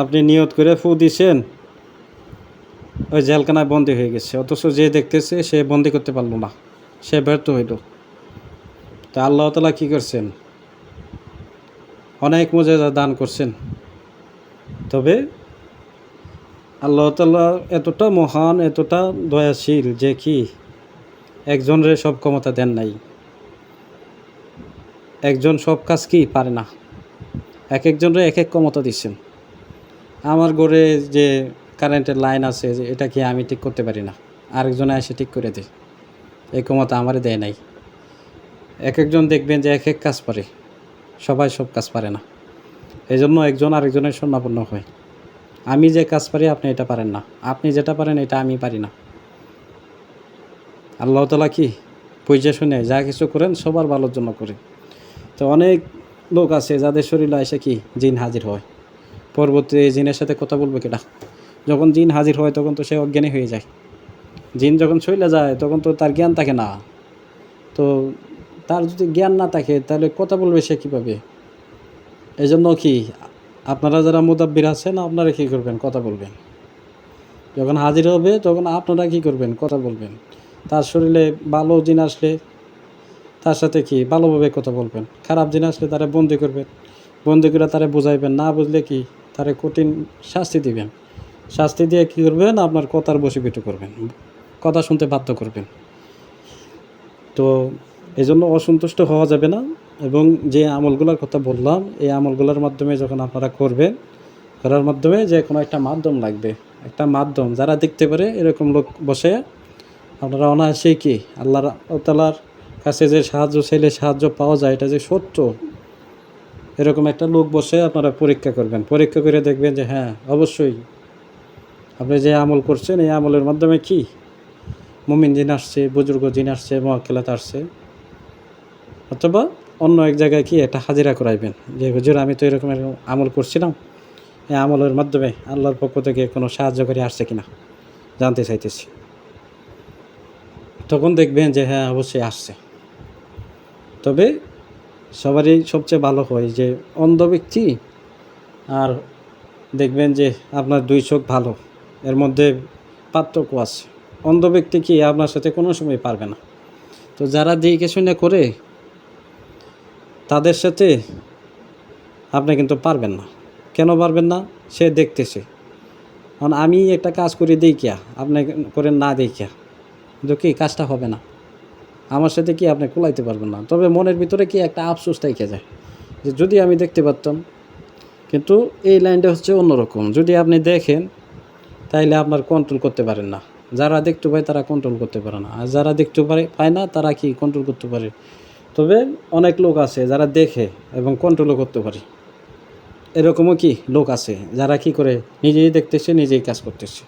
আপনি নিয়ত করে ফু দিছেন, ওই জেলখানায় বন্দি হয়ে গেছে। অথচ যে দেখতেছে সে বন্দি করতে পারল না, সে ব্যর্থ হইল। তা আল্লাহ তালা কী করছেন? অনেক মজা দান করছেন। তবে আল্লাহ তালা এতটা মহান, এতটা দয়াশীল যে কি একজনের সব ক্ষমতা দেন নাই। একজন সব কাজ কি পারে না? এক একজনের এক এক ক্ষমতা দিচ্ছেন। আমার ঘরে যে কারেন্টের লাইন আছে, যে এটা কি আমি ঠিক করতে পারি না? আরেকজনে এসে ঠিক করে দেয়। এই ক্ষমতা আমারে দেয় নাই। এক একজন দেখবেন যে এক এক কাজ পারে। সবাই সব কাজ পারে না। এই জন্য একজন আরেকজনের স্বর্ণাপন্ন হয়। আমি যে কাজ পারি, আপনি এটা পারেন না। আপনি যেটা পারেন, এটা আমি পারি না। আল্লাহ তালা কি? পূজা শুনে যা কিছু করেন, সবার ভালোর জন্য করে। তো অনেক লোক আছে যাদের শরীরে এসে কি জিন হাজির হয়। পরবর্তী জিনের সাথে কথা বলবে কেটা যখন জিন হাজির হয়, তখন তো সে অজ্ঞানী হয়ে যায়। জিন যখন চলে যায়, তখন তো তার জ্ঞান থাকে না। তো তার যদি জ্ঞান না থাকে, তাহলে কথা বলবে সে কীভাবে? এই জন্য কি আপনারা যারা মুদাব্বির আছেন, আপনারা কী করবেন? কথা বলবেন। যখন হাজির হবে, তখন আপনারা কী করবেন? কথা বলবেন। তার শরীরে ভালো জিন আসলে তার সাথে কি? ভালোভাবে কথা বলবেন। খারাপ জিন আসলে তারা বন্দি করবেন। বন্দি করে তারা বুঝাইবেন। না বুঝলে কি? তারা কঠিন শাস্তি দিবেন। শাস্তি দিয়ে কী করবেন? আপনার কথার বসীভূত করবেন। কথা শুনতে বাধ্য করবেন। তো এই জন্য অসন্তুষ্ট হওয়া যাবে না এবং যে আমলগুলোর কথা বললাম, এই আমলগুলোর মাধ্যমে যখন আপনারা করবেন, করার মাধ্যমে যে কোনো একটা মাধ্যম লাগবে। একটা মাধ্যম যারা দেখতে পারে, এরকম লোক বসে, আপনারা অনায়াসেই কি আল্লাহ তালার কাছে যে সাহায্য চাইলে সাহায্য পাওয়া যায়, এটা যে সত্য এরকম একটা লোক বসে আপনারা পরীক্ষা করবেন। পরীক্ষা করে দেখবেন যে হ্যাঁ অবশ্যই আপনি যে আমল করছেন, এই আমলের মাধ্যমে কি? মুমিন জিন আসছে, বুজুর্গ জিন আসছে মহাকেলাত আসছে। অথবা অন্য এক জায়গায় কি একটা হাজিরা করাইবেন যে, হুজুর, আমি তো এরকম এরকম আমল করছিলাম। এই আমলের মাধ্যমে আল্লাহর পক্ষ থেকে কোনো সাহায্যকারী আসছে কিনা? জানতে চাইতেছি। তখন দেখবেন যে হ্যাঁ অবশ্যই আসছে। তবে সবারই সবচেয়ে ভালো হয় যে অন্ধ ব্যক্তি আর দেখবেন যে আপনার দুই চোখ ভালো, এর মধ্যে পার্থক্য আছে। অন্ধ ব্যক্তি কি আপনার সাথে কোনো সময় পারবে না। তো যারা দিকে শুনে করে, তাদের সাথে আপনি কিন্তু পারবেন না। কেন পারবেন না? সে দেখতেছে। কারণ আমি একটা কাজ করে দিই কিয়া আপনি করেন না দেখিয়া। কিন্তু কি, কাজটা হবে না। আমার সাথে কি আপনি কুলাইতে পারবেন না? তবে মনের ভিতরে কি একটা আফসোস থাইকে যায় যে যদি আমি দেখতে পারতাম, কিন্তু এই লাইনটা হচ্ছে অন্যরকম। যদি আপনি দেখেন, তাইলে আপনার কন্ট্রোল করতে পারেন না। যারা দেখতে পায়, তারা কন্ট্রোল করতে পারে না। আর যারা দেখতে পারে, পায় না, তারা কি কন্ট্রোল করতে পারে? তবে অনেক লোক আছে যারা দেখে এবং কন্ট্রোলও করতে পারে। এরকমও কি লোক আছে যারা কি করে? নিজেই দেখতেছে, নিজেই কাজ করতেছে।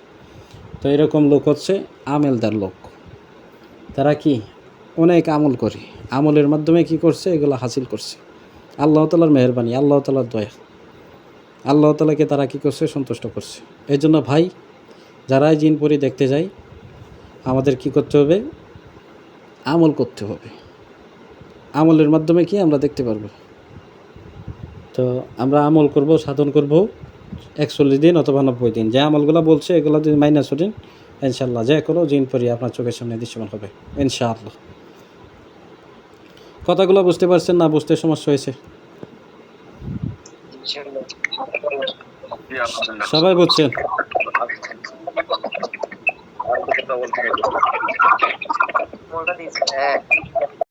তো এরকম লোক হচ্ছে আমেলদার লোক। তারা কি অনেক আমল করে। আমলের মাধ্যমে কি করছে? এগুলো হাসিল করছে। আল্লাহ তালার মেহরবানি, আল্লাহ তালার দয়া। আল্লাহ তালাকে তারা কি করছে? সন্তুষ্ট করছে। এই জন্য ভাই, যারাই জিন পরি দেখতে যাই আমাদের কি করতে হবে? আমল করতে হবে। আমলের মাধ্যমে কি আমরা দেখতে পারব? তো আমরা আমল করব, সাধন করব একচল্লিশ দিন অথবা নব্বই দিন। যে আমলগুলো বলছে, এগুলো যদি মাইনাস দিন ইনশাল্লাহ যে কোনো জিন পরি আপনার চোখের সামনে দৃশ্যমান হবে, ইনশাআল্লাহ। কথাগুলো বুঝতে পারছেন না বুঝতে সমস্যা হয়েছে। সবাই বুঝছেন? বলতে